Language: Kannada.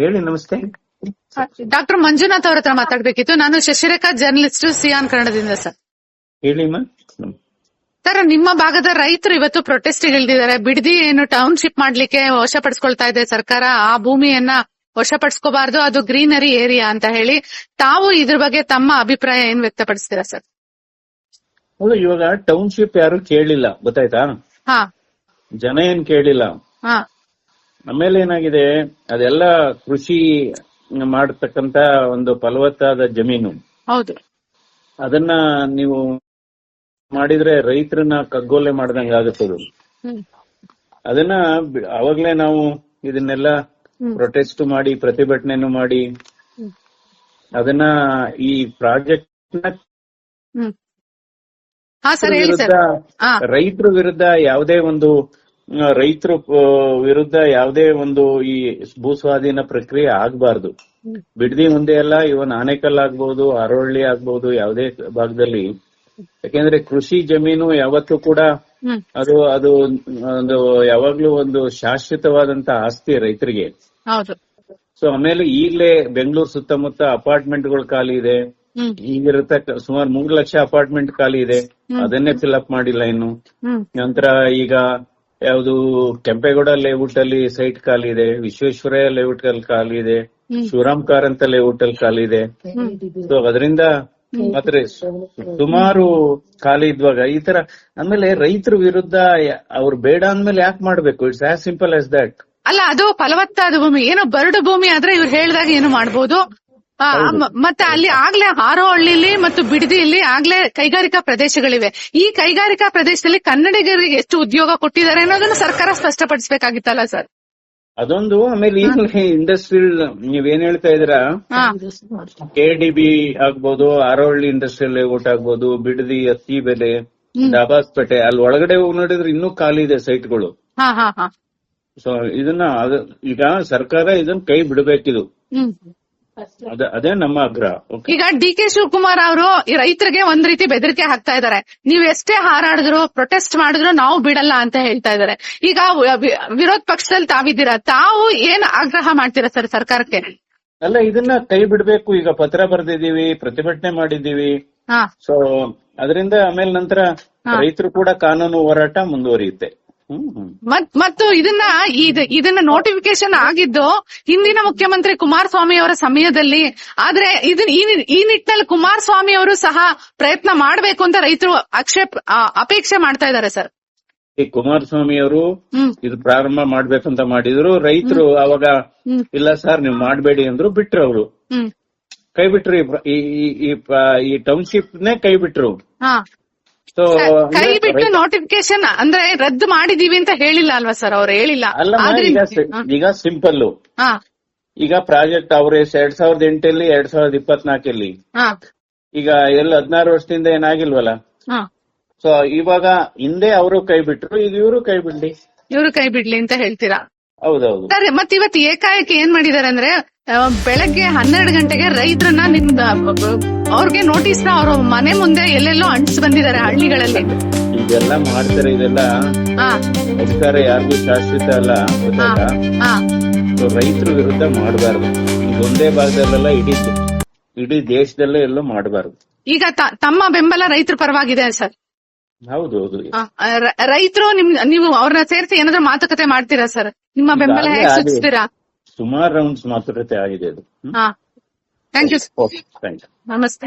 ಹೇಳಿ ನಮಸ್ತೆ. ಡಾಕ್ಟರ್ ಮಂಜುನಾಥ್ ಅವ್ರ ಹತ್ರ ಮಾತಾಡ್ಬೇಕಿತ್ತು. ನಾನು ಶಶಿರೇಖಾ ಜರ್ನಲಿಸ್ಟ್ ಸಿಯಾನ್ ಕನ್ನಡದಿಂದ ಸರ್ ಹೇಳಿ ಮಾ ಸರ್ ನಿಮ್ಮ ಭಾಗದ ರೈತರು ಇವತ್ತು ಪ್ರೊಟೆಸ್ಟ್ ಇಳಿದಿದ್ದಾರೆ ಬಿಡದಿ ಏನು ಟೌನ್ಶಿಪ್ ಮಾಡ್ಲಿಕ್ಕೆ ವಶಪಡಿಸ್ಕೊಳ್ತಾ ಇದೆ ಸರ್ಕಾರ. ಆ ಭೂಮಿಯನ್ನ ವಶಪಡಿಸ್ಕೋಬಾರ್ದು. ಅದು ಗ್ರೀನರಿ ಏರಿಯಾ ಅಂತ ಹೇಳಿ. ತಾವು ಇದ್ರ ಬಗ್ಗೆ ತಮ್ಮ ಅಭಿಪ್ರಾಯ ಏನ್ ವ್ಯಕ್ತಪಡಿಸ್ತೀರಾ ಸರ್ ಹೌದು ಇವಾಗ ಟೌನ್ಶಿಪ್ ಯಾರು ಕೇಳಿಲ್ಲ. ಗೊತ್ತಾಯ್ತಾ? ಹಾ. ಜನ ಏನ್ ಕೇಳಿಲ್ಲ. ಹಾ. ಆಮೇಲೆ ಏನಾಗಿದೆ ಅದೆಲ್ಲ ಕೃಷಿ ಮಾಡತಕ್ಕಂತ ಒಂದು ಫಲವತ್ತಾದ ಜಮೀನು. ಹೌದು. ಅದನ್ನ ನೀವು ಮಾಡಿದ್ರೆ ರೈತರನ್ನ ಕಗ್ಗೊಲೆ ಮಾಡ್ದಂಗ ಆಗುತ್ತದು ಅದನ್ನ ಅವಾಗಲೇ ನಾವು ಇದನ್ನೆಲ್ಲ ಪ್ರೊಟೆಸ್ಟ್ ಮಾಡಿ ಪ್ರತಿಭಟನೆನು ಮಾಡಿ ಅದನ್ನ ಈ ಪ್ರಾಜೆಕ್ಟ್ ರೈತರ ವಿರುದ್ಧ ಯಾವುದೇ ಒಂದು ರೈತರ ವಿರುದ್ಧ ಯಾವುದೇ ಒಂದು ಈ ಭೂಸ್ವಾಧೀನ ಪ್ರಕ್ರಿಯೆ ಆಗಬಾರ್ದು. ಬಿಡದಿ ಮುಂದೆ ಎಲ್ಲ ಇವನ್ ಆನೇಕಲ್ ಆಗ್ಬಹುದು ಅರೋಳ್ಳಿ ಆಗ್ಬಹುದು ಯಾವುದೇ ಭಾಗದಲ್ಲಿ. ಯಾಕೆಂದ್ರೆ ಕೃಷಿ ಜಮೀನು ಯಾವತ್ತೂ ಕೂಡ ಅದು ಅದು ಒಂದು ಯಾವಾಗ್ಲೂ ಒಂದು ಶಾಶ್ವತವಾದಂತ ಆಸ್ತಿ ರೈತರಿಗೆ. ಸೊ ಆಮೇಲೆ ಈಗಲೇ ಬೆಂಗಳೂರು ಸುತ್ತಮುತ್ತ ಅಪಾರ್ಟ್ಮೆಂಟ್ಗಳು ಖಾಲಿ ಇದೆ. ಹ್ಮ್. ಈಗಿರತಕ್ಕ ಸುಮಾರು ಮೂರು ಲಕ್ಷ ಅಪಾರ್ಟ್ಮೆಂಟ್ ಖಾಲಿ ಇದೆ. ಅದನ್ನೇ ಫಿಲ್ ಅಪ್ ಮಾಡಿಲ್ಲ ಇನ್ನು. ನಂತರ ಈಗ ಯಾವುದು ಕೆಂಪೇಗೌಡ ಲೇಔಟ್ ಅಲ್ಲಿ ಸೈಟ್ ಖಾಲಿ ಇದೆ ವಿಶ್ವೇಶ್ವರಯ್ಯ ಲೇಔಟ್ ಅಲ್ಲಿ ಖಾಲಿ ಇದೆ. ಶಿವರಾಮ್ ಕಾರಂತ ಲೇಔಟ್ ಅಲ್ಲಿ ಖಾಲಿ ಇದೆ. ಸೊ ಅದರಿಂದ ಮಾತ್ರ ಸುಮಾರು ಖಾಲಿ ಇದ್ವಾಗ ಈ ತರ ಆಮೇಲೆ ರೈತರ ವಿರುದ್ಧ ಅವ್ರು ಬೇಡ ಅಂದ್ಮೇಲೆ ಯಾಕೆ ಮಾಡ್ಬೇಕು? It's as simple as that ಅಲ್ಲ ಅದು ಫಲವತ್ತಾದ ಭೂಮಿ. ಏನೋ ಬರಡು ಭೂಮಿ ಆದ್ರೆ ಇವ್ರು ಹೇಳ್ದಾಗ ಏನು ಮಾಡಬಹುದು ಮತ್ತೆ ಅಲ್ಲಿ ಆಗ್ಲೇ ಹಾರೋಹಳ್ಳಿಲಿ ಮತ್ತು ಬಿಡದಿಯಲ್ಲಿ ಆಗ್ಲೇ ಕೈಗಾರಿಕಾ ಪ್ರದೇಶಗಳಿವೆ. ಈ ಕೈಗಾರಿಕಾ ಪ್ರದೇಶದಲ್ಲಿ ಕನ್ನಡಿಗರಿಗೆ ಎಷ್ಟು ಉದ್ಯೋಗ ಕೊಟ್ಟಿದ್ದಾರೆ ಅನ್ನೋದನ್ನ ಸರ್ಕಾರ ಸ್ಪಷ್ಟಪಡಿಸಬೇಕಾಗಿತ್ತಲ್ಲ ಸರ್? ಅದೊಂದು ಆಮೇಲೆ ಈಗಲೇ ಇಂಡಸ್ಟ್ರಿಯಲ್ ಏನ್ ಹೇಳ್ತಾ ಇದೀರಾ ಡಿ ಬಿ ಆಗ್ಬೋದು ಆರೋಹಳ್ಳಿ ಇಂಡಸ್ಟ್ರಿಯಲ್ ಲೇಔಟ್ ಆಗ್ಬೋದು ಬಿಡದಿ ಅತ್ತಿ ಬೆಲೆ ಡಾಬಾಸ್ಪೇಟೆ ಅಲ್ಲಿ ಒಳಗಡೆ ಹೋಗಿ ನೋಡಿದ್ರೆ ಇನ್ನೂ ಖಾಲಿ ಇದೆ ಸೈಟ್ಗಳು. ಸೊ ಇದನ್ನ ಈಗ ಸರ್ಕಾರ ಇದನ್ನ ಕೈ ಬಿಡಬೇಕಿದು. ಅದ ಅದೇ ನಮ್ಮ ಆಗ್ರಹ. ಓಕೆ ಈಗ ಡಿ ಕೆ ಶಿವಕುಮಾರ್ ಅವರು ಈ ರೈತರಿಗೆ ಒಂದ್ ರೀತಿ ಬೆದರಿಕೆ ಹಾಕ್ತಾ ಇದ್ದಾರೆ. ನೀವ್ ಎಷ್ಟೇ ಹಾರಾಡಿದ್ರು ಪ್ರೊಟೆಸ್ಟ್ ಮಾಡಿದ್ರು ನಾವು ಬಿಡಲ್ಲ ಅಂತ ಹೇಳ್ತಾ ಇದ್ದಾರೆ. ಈಗ ವಿ- ವಿರೋಧ ಪಕ್ಷದಲ್ಲಿ ತಾವಿದ್ದೀರಾ? ತಾವು ಏನ್ ಆಗ್ರಹ ಮಾಡ್ತೀರಾ ಸರ್ ಸರ್ಕಾರಕ್ಕೆ? ಅಲ್ಲ ಇದನ್ನ ಕೈ ಬಿಡಬೇಕು. ಈಗ ಪತ್ರ ಬರ್ದಿದೀವಿ ಪ್ರತಿಭಟನೆ ಮಾಡಿದೀವಿ ಹಾ. ಸೊ ಅದರಿಂದ ಆಮೇಲೆ ನಂತರ ರೈತರು ಕೂಡ ಕಾನೂನು ಹೋರಾಟ ಮುಂದುವರಿಯುತ್ತೆ. ಮತ್ ಮತ್ತು ಇದನ್ನ ಇದ್- ಇದನ್ನ ನೋಟಿಫಿಕೇಶನ್ ಆಗಿದ್ದು ಹಿಂದಿನ ಮುಖ್ಯಮಂತ್ರಿ ಕುಮಾರಸ್ವಾಮಿ ಅವರ ಸಮಯದಲ್ಲಿ ಆದ್ರೆ ಇದನ್ ಈ ನಿಟ್ಟಿನಲ್ಲಿ ಕುಮಾರಸ್ವಾಮಿ ಅವರು ಸಹ ಪ್ರಯತ್ನ ಮಾಡಬೇಕು ಅಂತ ರೈತರು ಆಕ್ಷೇಪ ಅಪೇಕ್ಷೆ ಮಾಡ್ತಾ ಇದ್ದಾರೆ ಸರ್. ಈ ಕುಮಾರಸ್ವಾಮಿ ಅವರು ಇದು ಪ್ರಾರಂಭ ಮಾಡ್ಬೇಕಂತ ಮಾಡಿದ್ರು. ರೈತರು ಅವಾಗ ಇಲ್ಲ ಸರ್ ನೀವು ಮಾಡಬೇಡಿ ಅಂದ್ರು ಬಿಟ್ರು ಅವರು. ಕೈ ಬಿಟ್ರು ಈ ಟೌನ್ಶಿಪ್ ನೇ ಕೈ ಬಿಟ್ರು. ಕೈ ಬಿಟ್ಟು ನೋಟಿಫಿಕೇಶನ್ ಅಂದ್ರೆ ರದ್ದು ಮಾಡಿದೀವಿ ಅಂತ ಹೇಳಿಲ್ಲ ಅಲ್ವಾ ಸರ್? ಅವ್ರು ಹೇಳಿಲ್ಲ. ಈಗ ಸಿಂಪಲ್ ಈಗ ಪ್ರಾಜೆಕ್ಟ್ ಅವ್ರೆ ಎರಡ್ ಸಾವಿರದ ಎಂಟಲ್ಲಿ ಎರಡ್ ಸಾವಿರದ ಇಪ್ಪತ್ನಾಲ್ಕಲ್ಲಿ. ಈಗ ಎಲ್ಲ ಹದಿನಾರು ವರ್ಷದಿಂದ ಏನಾಗಿಲ್ವಲ್ಲ? ಸೊ ಇವಾಗ ಹಿಂದೆ ಅವರು ಕೈ ಬಿಟ್ರು ಈಗ ಇವರು ಕೈ ಬಿಡ್ಲಿ. ಇವರು ಕೈ ಬಿಡ್ಲಿ ಅಂತ ಹೇಳ್ತೀರಾ? ಹೌದೌದು. ಸರ್ ಮತ್ತೆ ಇವತ್ತು ಏಕಾಏಕಿ ಏನ್ ಮಾಡಿದಾರೆ ಅಂದ್ರೆ ಬೆಳಗ್ಗೆ ಹನ್ನೆರಡು ಗಂಟೆಗೆ ರೈತರನ್ನ ನಿಮ್ದ ಅವ್ರಿಗೆ ನೋಟಿಸ್ನ ಅವ್ರ ಮನೆ ಮುಂದೆ ಎಲ್ಲೆಲ್ಲೋ ಅಂಟಿಸ್ ಬಂದಿದ್ದಾರೆ ಹಳ್ಳಿಗಳಲ್ಲಿ. ಇದೆಲ್ಲ ಮಾಡ್ತಾರೆ ಇದೆಲ್ಲ ಅಧಿಕಾರ ಯಾರಿಗೂ ಶಾಶ್ವತ ಅಲ್ಲ ರೈತರ ವಿರುದ್ಧ ಮಾಡಬಾರ್ದು. ಒಂದೇ ಭಾಗದಲ್ಲೆಲ್ಲ ಇಡೀ ಇಡೀ ದೇಶದಲ್ಲೇ ಎಲ್ಲೋ ಮಾಡಬಾರ್ದು. ಈಗ ತಮ್ಮ ಬೆಂಬಲ ರೈತರ ಪರವಾಗಿದೆ ಸರ್. ಹೌದು ಹೌದು. ರೈತರು ನಿಮ್ ನೀವು ಅವ್ರನ್ನ ಸೇರಿಸಿ ಏನಾದ್ರೂ ಮಾತುಕತೆ ಮಾಡ್ತೀರಾ ಸರ್? ನಿಮ್ಮ ಬೆಂಬಲ ಹೇಗೆ ಸೂಚಿಸ್ತೀರಾ? ಸುಮಾರು ರೌಂಡ್ಸ್ ಮಾತುಕತೆ ಆಗಿದೆ ಅದು. ಹಾ. ಥ್ಯಾಂಕ್ ಯು ಓಕೆ ಥ್ಯಾಂಕ್ ನಮಸ್ತೆ.